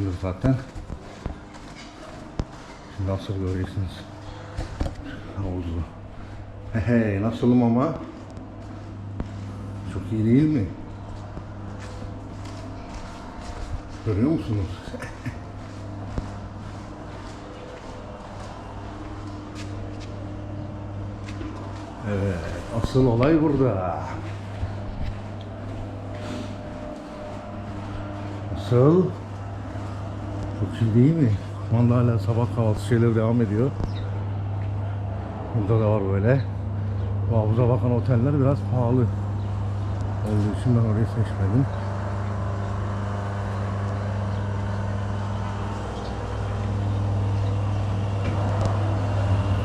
Görmüştünüz zaten. Nasıl göreceksiniz. Havuzlu. Hey hey nasılım ama? Çok iyi değil mi? Görüyor musunuz? evet, asıl olay burada. Asıl çok iyi değil mi? Şu anda hala sabah kahvaltı şeyleri devam ediyor. Burada da var böyle. Bu havuza bakan oteller biraz pahalı. Olduğu için ben orayı seçmedim.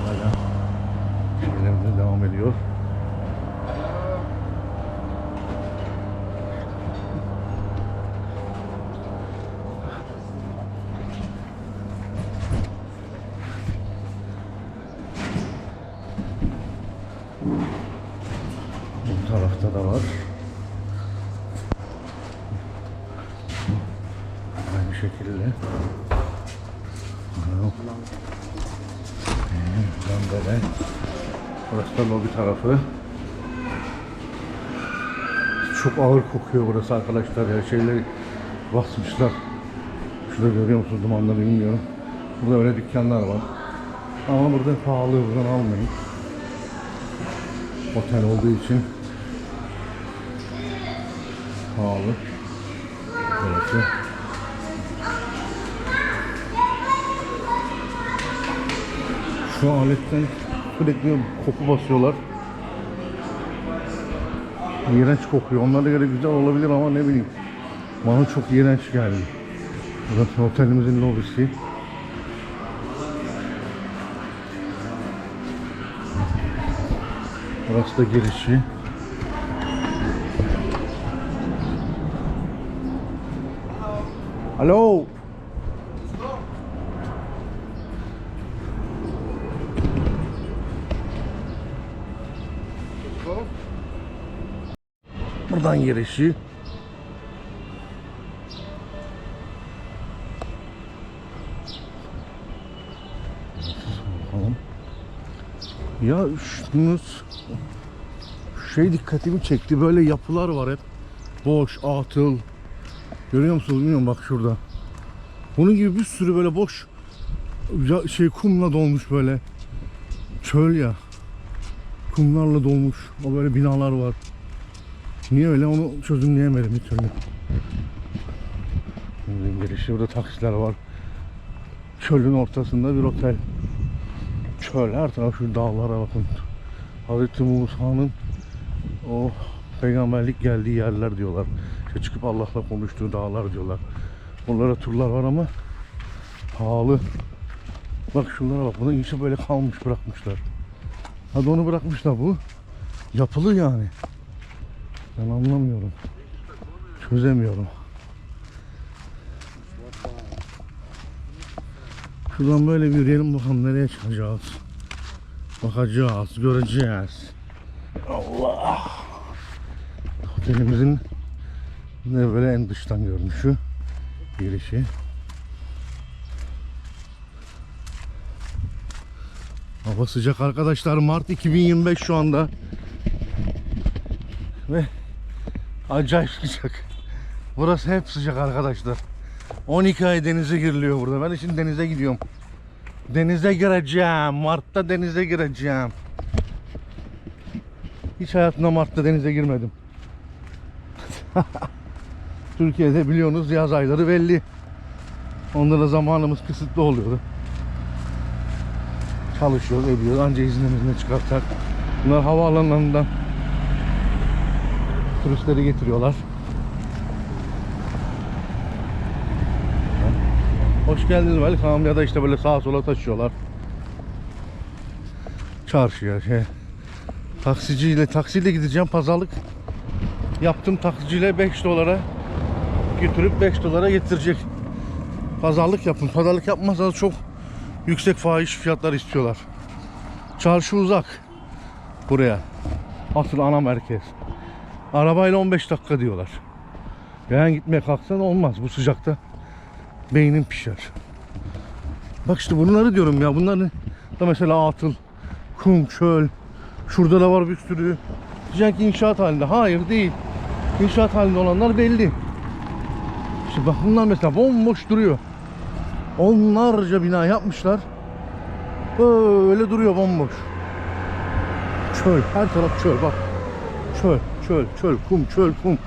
Hala şeylerimiz devam ediyor. Bu tarafta da var. Aynı şekilde. Buradan böyle. Burası da lobi tarafı. Çok ağır kokuyor burası arkadaşlar ya. Şeyleri basmışlar. Şurada görüyor musunuz dumanları bilmiyorum. Burada öyle dükkanlar var. Ama burada pahalı buradan almayın. Otel olduğu için pahalı. Burası. Şu aletten sürekli koku basıyorlar. İğrenç kokuyor. Onlara göre güzel olabilir ama ne bileyim. Bana çok iğrenç geldi. Burası otelimizin lobisi. Burası da girişi. Alo. Buradan girişi. Ya şunuz şey dikkatimi çekti. Böyle yapılar var hep. Boş, atıl. Görüyor musunuz bilmiyorum bak şurada. Bunun gibi bir sürü böyle boş şey kumla dolmuş böyle. Çöl ya. Kumlarla dolmuş. O böyle binalar var. Niye öyle onu çözümleyemedim bir türlü. Girişi burada taksiler var. Çölün ortasında bir otel. Çöl her taraf şu dağlara bakın. Hazreti Musa'nın o peygamberlik geldiği yerler diyorlar. İşte çıkıp Allah'la konuştuğu dağlar diyorlar. Onlara turlar var ama pahalı. Bak şunlara bak. Bunu işi böyle kalmış bırakmışlar. Hadi onu bırakmışlar bu. Yapılı yani. Ben anlamıyorum. Çözemiyorum. Şuradan böyle bir yürüyelim bakalım nereye çıkacağız. Bakacağız, göreceğiz. Allah. Otelimizin ne böyle en dıştan görünüşü. Girişi. Hava sıcak arkadaşlar. Mart 2025 şu anda. Ve acayip sıcak. Burası hep sıcak arkadaşlar. 12 ay denize giriliyor burada. Ben de şimdi denize gidiyorum. Denize gireceğim. Mart'ta denize gireceğim. Hiç hayatımda Mart'ta denize girmedim. Türkiye'de biliyorsunuz yaz ayları belli. Onda da zamanımız kısıtlı oluyordu. Çalışıyoruz, ediyoruz. Anca iznimizni çıkartsak. Bunlar havaalanlarından turistleri getiriyorlar. Hoş geldiniz welcome ya da işte böyle sağa sola taşıyorlar. Çarşıya şey. Taksiciyle taksiyle gideceğim pazarlık. Yaptım taksiciyle 5 dolara götürüp 5 dolara getirecek. Pazarlık yapın. Pazarlık yapmazsanız çok yüksek fahiş fiyatlar istiyorlar. Çarşı uzak buraya. Asıl ana merkez. Arabayla 15 dakika diyorlar. Yani gitmeye kalksan olmaz bu sıcakta. Beynin pişer. Bak işte bunları diyorum ya. Bunların da mesela atıl, kum, çöl. Şurada da var bir sürü. Diyeceksin ki inşaat halinde. Hayır değil. İnşaat halinde olanlar belli. İşte bak bunlar mesela bomboş duruyor. Onlarca bina yapmışlar. Böyle duruyor bomboş. Çöl. Her taraf çöl bak. Çöl, çöl, çöl, kum, çöl, kum.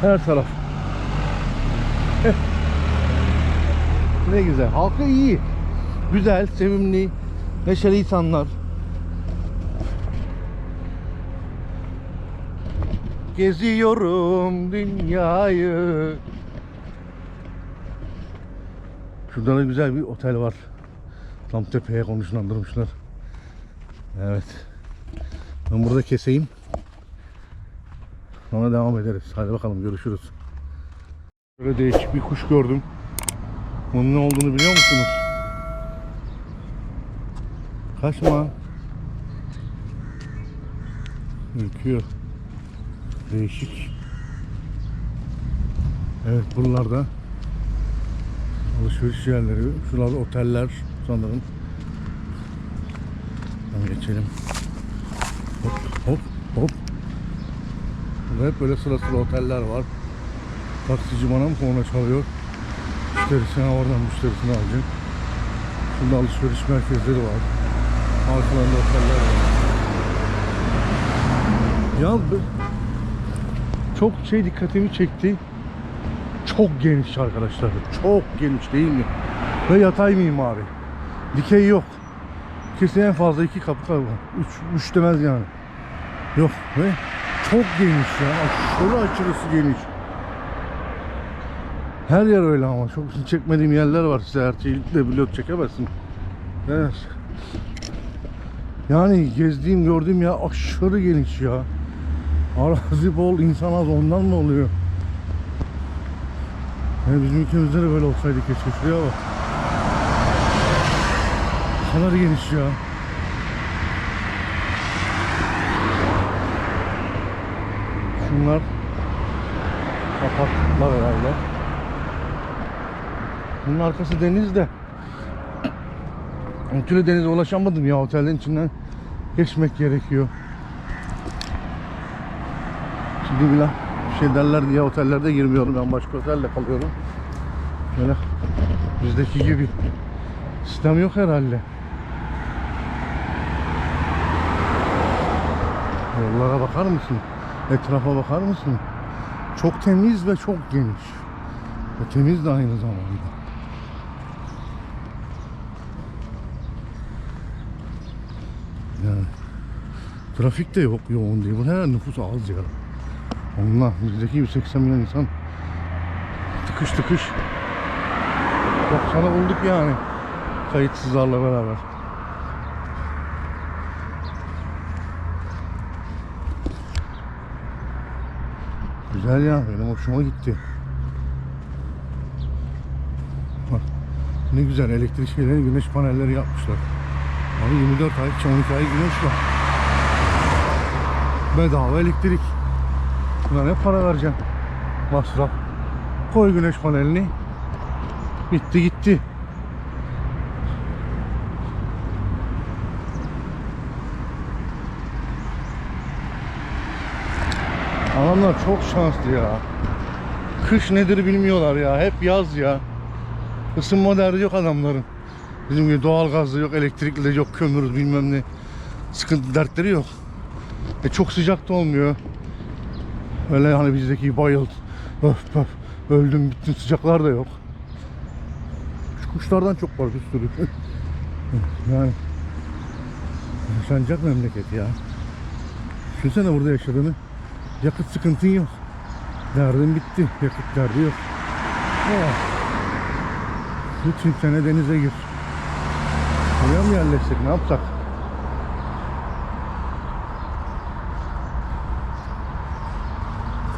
Her taraf. Ne güzel. Halkı iyi. Güzel, sevimli, neşeli insanlar. Geziyorum dünyayı. Şurada da güzel bir otel var. Tam tepeye konuşlandırmışlar. Evet. Ben burada keseyim. Sonra devam ederiz. Hadi bakalım görüşürüz. Böyle değişik bir kuş gördüm. Bunun ne olduğunu biliyor musunuz? Kaçma. Ürküyor. Değişik. Evet buralarda alışveriş yerleri, şuralarda oteller sanırım. Buradan geçelim. Hop hop hop. Hep böyle sıra sıra oteller var. Taksici bana mı korna çalıyor? Müşterisine oradan müşterisini alacak. Şurada alışveriş merkezleri var. Arkalarında oteller var. Ya çok şey dikkatimi çekti. Çok geniş arkadaşlar. Çok geniş değil mi? Ve yatay mimari. Dikey yok. Kesin en fazla iki kapı var. Üç, üç demez yani. Yok ve çok geniş ya. Aşırı aşırısı geniş. Her yer öyle ama çok çekmediğim yerler var. Size her şeyi de vlog çekemezsin. Evet. Yani gezdiğim gördüğüm ya aşırı geniş ya. Arazi bol insan az ondan mı oluyor? Yani bizim ülkemizde de böyle olsaydı keşke şuraya bak. Bu kadar geniş ya. Kapaklar herhalde. Bunun arkası deniz de. Bir türlü denize ulaşamadım ya otelin içinden geçmek gerekiyor. Şimdi bir şey derler diye otellerde girmiyorum. Ben başka otelde kalıyorum. Böyle bizdeki gibi sistem yok herhalde. Yollara bakar mısın? Etrafa bakar mısın? Çok temiz ve çok geniş. Ve temiz de aynı zamanda. Yani trafik de yok yoğun değil. Bu ne nüfus az ya. Allah bizdeki 180 milyon insan tıkış tıkış. Bak sana bulduk yani. Kayıtsızlarla beraber. Güzel ya benim hoşuma gitti. Ne güzel elektrik şeyleri güneş panelleri yapmışlar. Abi 24 ay 12 ay güneş var. Bedava elektrik. Buna ne para vereceksin? Masraf. Koy güneş panelini. Bitti gitti. Adamlar çok şanslı ya. Kış nedir bilmiyorlar ya. Hep yaz ya. Isınma derdi yok adamların. Bizim gibi doğal gazlı yok, elektrikli de yok, kömür bilmem ne. Sıkıntı dertleri yok. E çok sıcak da olmuyor. Öyle hani bizdeki bayıl, öf öf, öldüm bittim sıcaklar da yok. Şu kuşlardan çok var bir sürü. yani yaşanacak memleket ya. Düşünsene burada yaşadığını. Yakıt sıkıntın yok. Derdin bitti. Yakıt derdi yok. Oh. Bütün sene denize gir. Buraya mı yerleşsek ne yapsak?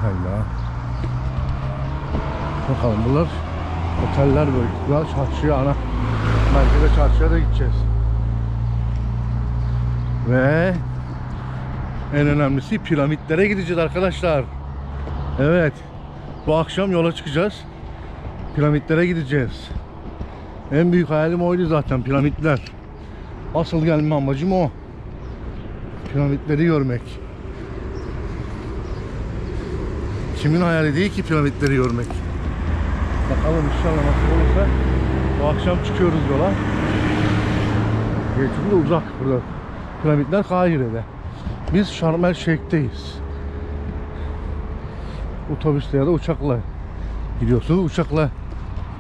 Hayla. Bakalım bunlar oteller böyle. Bunlar çarşıya ana Merkeze çarşıya da gideceğiz. Ve en önemlisi piramitlere gideceğiz arkadaşlar. Evet. Bu akşam yola çıkacağız. Piramitlere gideceğiz. En büyük hayalim oydu zaten piramitler. Asıl gelme amacım o. Piramitleri görmek. Kimin hayali değil ki piramitleri görmek. Bakalım inşallah nasıl olursa bu akşam çıkıyoruz yola. Çünkü de uzak burada. Piramitler Kahire'de. Biz Şarm El Şeyh'teyiz. Otobüsle ya da uçakla gidiyorsunuz. Uçakla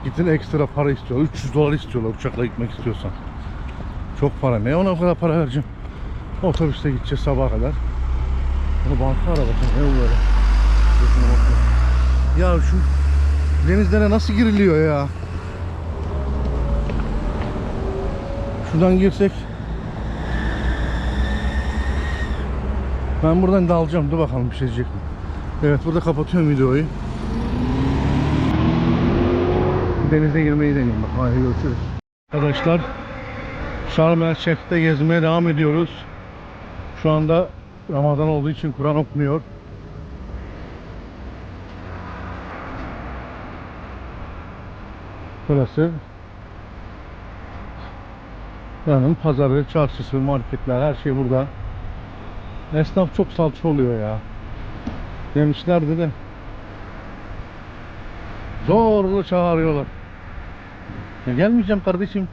gidin ekstra para istiyorlar. 300 dolar istiyorlar uçakla gitmek istiyorsan. Çok para. Ne ona o kadar para vereceğim? Otobüste gideceğiz sabaha kadar. Bunu banka arabası ne bu böyle? Ya şu denizlere nasıl giriliyor ya? Şuradan girsek Ben buradan dalacağım. Dur bakalım bir şey diyecek mi? Evet burada kapatıyorum videoyu. Denize girmeyi deneyeyim bak. Hadi görüşürüz. Arkadaşlar Şarm El Şeyh'te gezmeye devam ediyoruz. Şu anda Ramazan olduğu için Kur'an okunuyor. Burası Buranın pazarı, çarşısı, marketler her şey burada. Esnaf çok salça oluyor ya. Demişlerdi de. Zorla çağırıyorlar. Ya gelmeyeceğim kardeşim.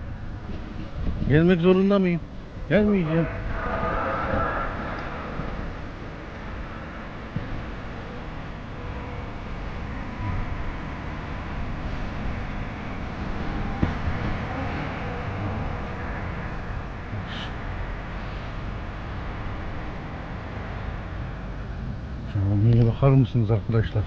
Gelmek zorunda mıyım? Gelmeyeceğim. Camiye bakar mısınız arkadaşlar?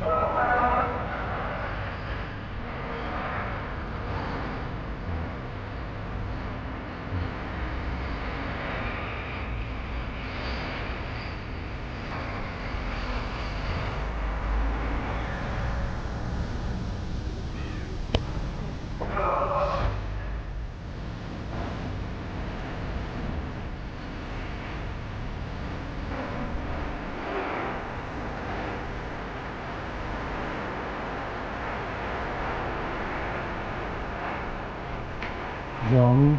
Cami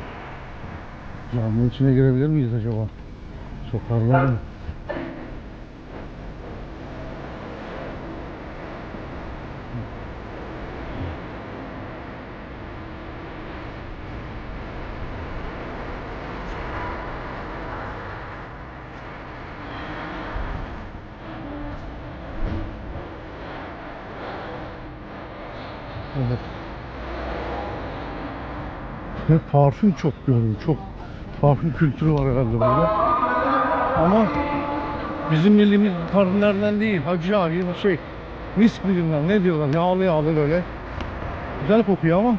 Caminin içine girebilir miyiz acaba? Sokarlar mı? Evet. Ve parfüm çok gördüm. Çok parfüm kültürü var herhalde burada. Ama bizim bildiğimiz parfümlerden değil. Bir şey. Mis bilirler. Ne diyorlar? Yağlı yağlı böyle. Güzel kokuyor ama.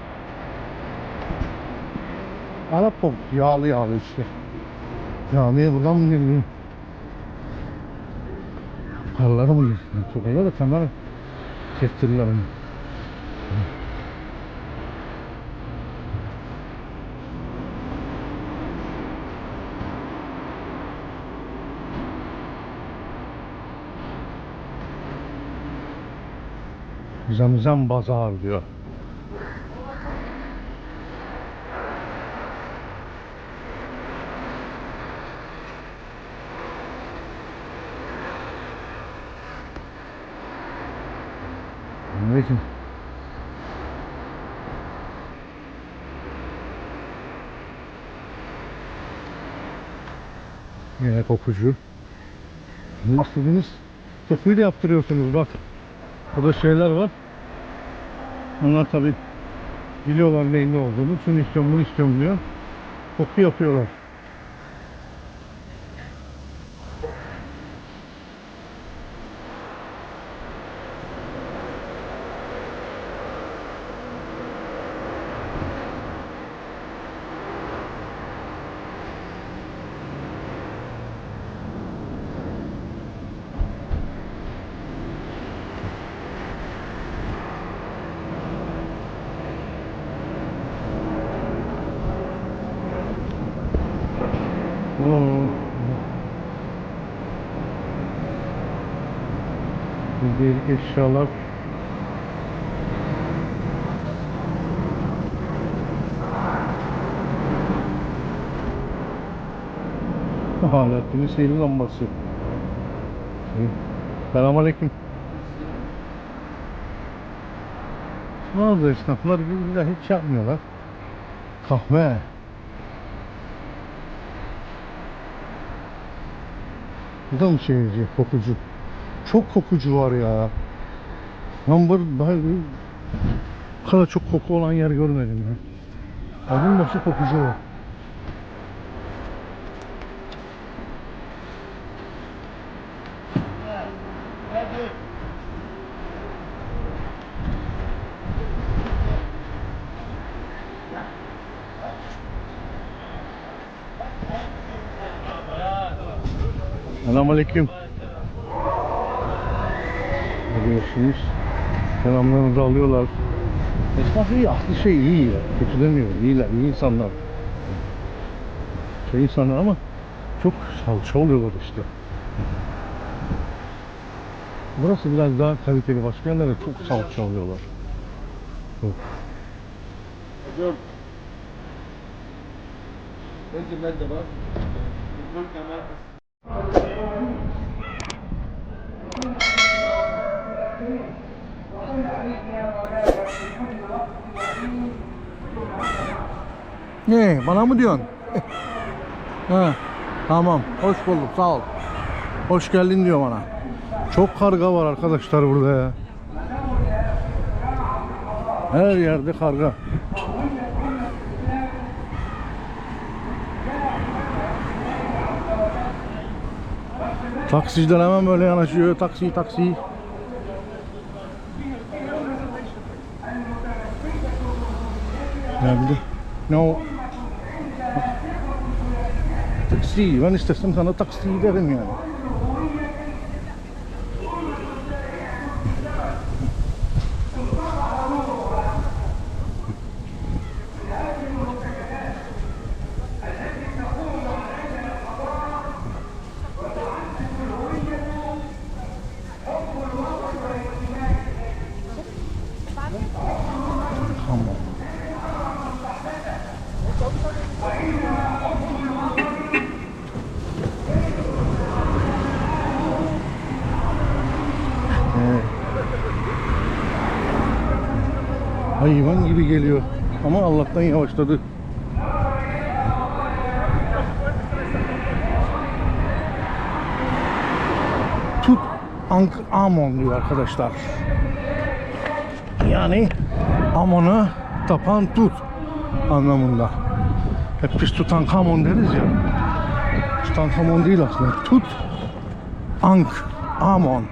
Arap kokusu. Yağlı yağlı işte. Camiye buradan mı geliyor? Karlara mı geliyor? Sokarlar da kamera kestirirler onu. Zamzam Bazar diyor. Aleyküm. Yine kokucu. Ne istediğiniz kokuyu da yaptırıyorsunuz bak. Burada şeyler var. Onlar tabi biliyorlar neyin ne olduğunu. Şunu istiyorum bunu istiyorum diyor. Koku yapıyorlar. Oo. Hediyelik eşyalar. Alaaddin'in seyir lambası. Selamünaleyküm. Bazı esnaflar birbirine hiç yapmıyorlar. Kahve. Bu da mı şeyci, kokucu? Çok kokucu var ya. Ben bu daha bu kadar çok koku olan yer görmedim ya. Adım başı kokucu var. Selamünaleyküm. Görüyorsunuz. Selamlarınızı alıyorlar. Esnaf iyi, aklı şey iyi ya. Kötü demiyorum. İyiler, iyi insanlar. Şey insanlar ama çok salça oluyorlar işte. Burası biraz daha kaliteli. Başka yerlerde çok salça oluyorlar. Çok. Hocam. Bence ben de var. Dur kamera. Ne? Bana mı diyorsun? ha, tamam. Hoş bulduk. Sağ ol. Hoş geldin diyor bana. Çok karga var arkadaşlar burada ya. Her yerde karga. Taksiciler hemen böyle yanaşıyor. Taksi, taksi. Geldi. No. Taksi. Ben istesem sana taksi derim yani. Tamam. Evet. Hayvan gibi geliyor. Ama Allah'tan yavaşladı. Tut Ank Amon diyor arkadaşlar. Yani Amon'a tapan tut anlamında. Hep biz Tutankamon deriz ya. Tutankamon değil aslında. Tut Ank Amon.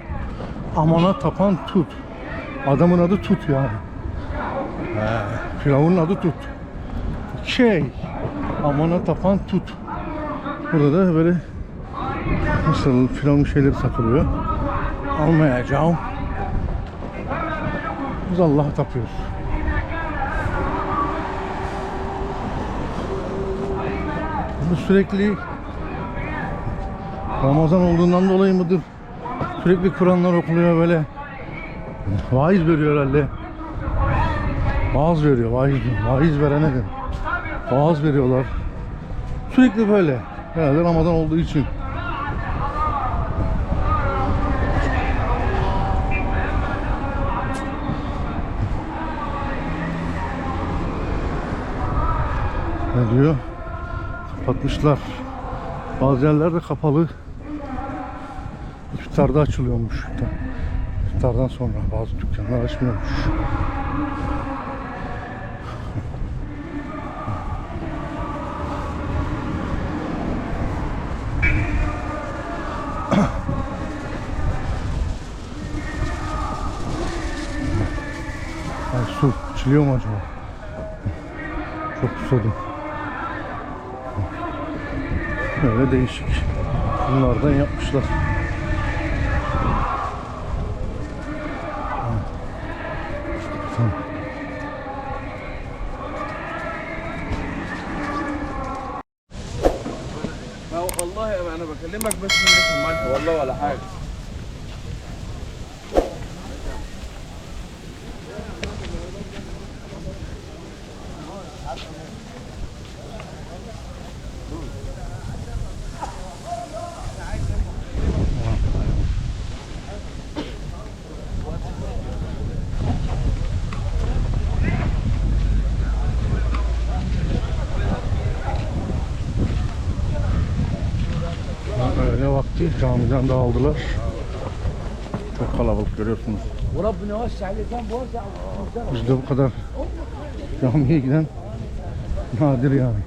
Amon'a tapan tut. Adamın adı tut yani. Firavun'un adı tut. Şey. Amon'a tapan tut. Burada da böyle nasıl firavun şeyleri satılıyor. Almayacağım. Biz Allah'a tapıyoruz. Bu sürekli Ramazan olduğundan dolayı mıdır? Sürekli Kur'anlar okuluyor böyle. Vaiz veriyor herhalde. Vaaz veriyor, vaiz, vaiz verene de. Vaaz veriyorlar. Sürekli böyle. Herhalde Ramazan olduğu için. Ne diyor? Kapatmışlar. Bazı yerlerde kapalı. İftarda açılıyormuş. İftardan sonra bazı dükkanlar açmıyormuş. Ay su içiliyor mu acaba? Çok susadım. Böyle değişik. Bunlardan yapmışlar. Tamam. والله انا بكلمك بس من ريحه الملح والله ولا حاجه Camiden de aldılar. Çok kalabalık görüyorsunuz. Bizde bu kadar camiye giden nadir yani.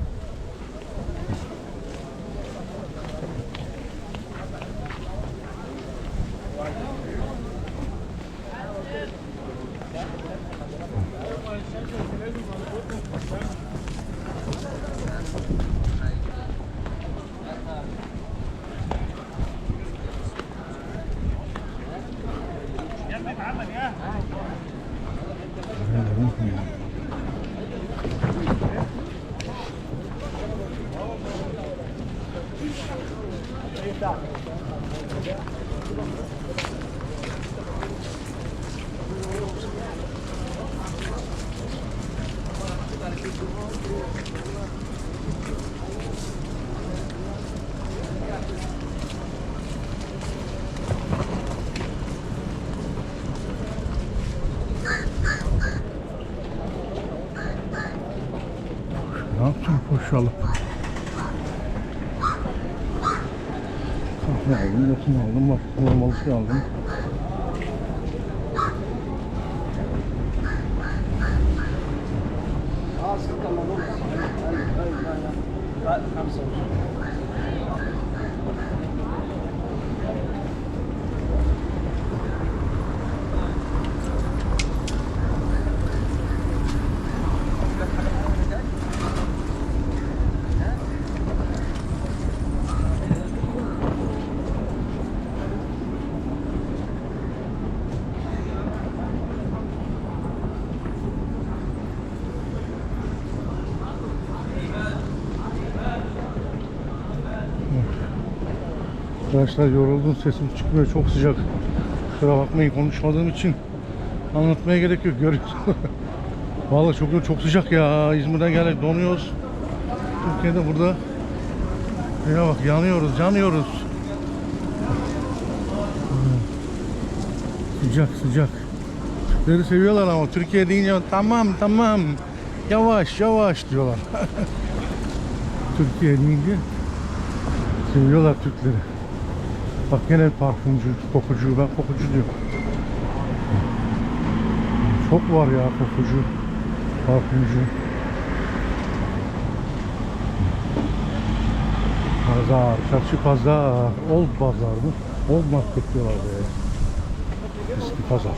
Ne yaptın poşu alıp? Kahve aldım, lokum aldım, bak normal şey aldım. Arkadaşlar yoruldum sesim çıkmıyor çok sıcak. Kusura bakmayın konuşmadığım için anlatmaya gerek yok görüyorsunuz. Vallahi çok çok sıcak ya İzmir'den geldik donuyoruz. Türkiye'de burada ya bak yanıyoruz yanıyoruz. Sıcak sıcak. Türkleri seviyorlar ama Türkiye deyince tamam tamam yavaş yavaş diyorlar. Türkiye deyince seviyorlar Türkleri. Bak gene parfümcü, kokucu. Ben kokucu diyorum. Çok var ya kokucu, parfümcü. Pazar, çarşı pazar, old pazar mı? Old market diyorlar buraya. Eski pazar.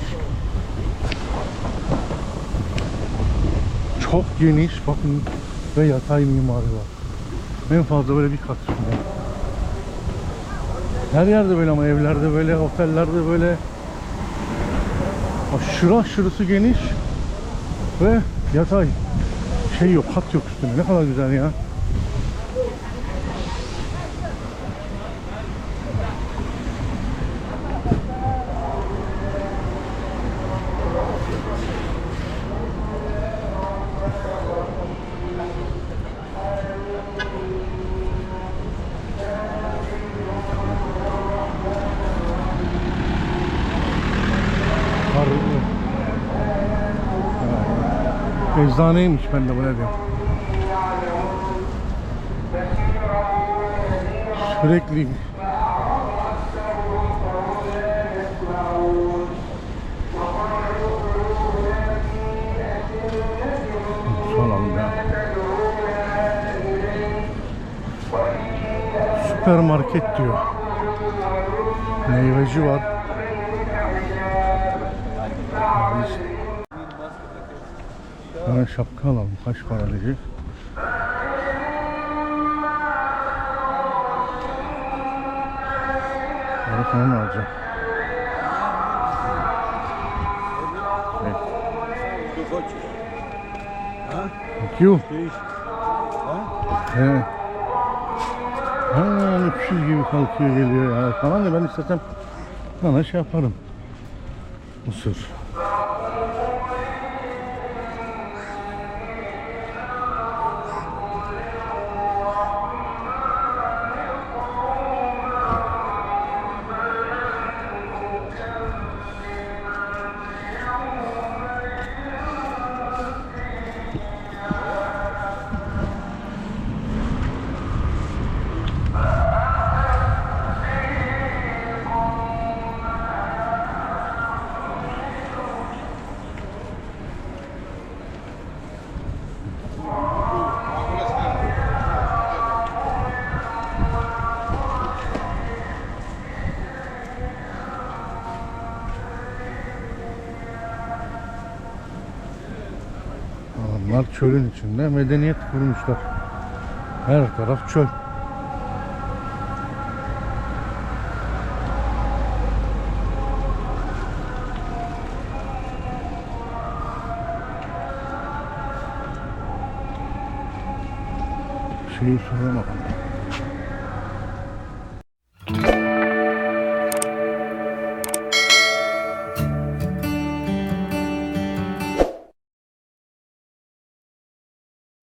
Çok geniş bakın ve yatay mimari var. En fazla böyle bir kat üstünde. Her yerde böyle ama evlerde böyle, otellerde böyle aşırı aşırısı geniş ve yatay. Şey yok, kat yok üstünde. Ne kadar güzel ya. Ha. Eczaneymiş ben de bu ne diyorum. Sürekli. Süpermarket diyor. Meyveci var. Biz Bana şapka alalım. Kaç para diyecek? Para falan alacağım. Evet. Thank you. He. Ha, öpüşür gibi kalkıyor geliyor ya falan da ben istesem bana şey yaparım. Mısır. Çölün içinde medeniyet kurmuşlar. Her taraf çöl. Şeyi soramadım.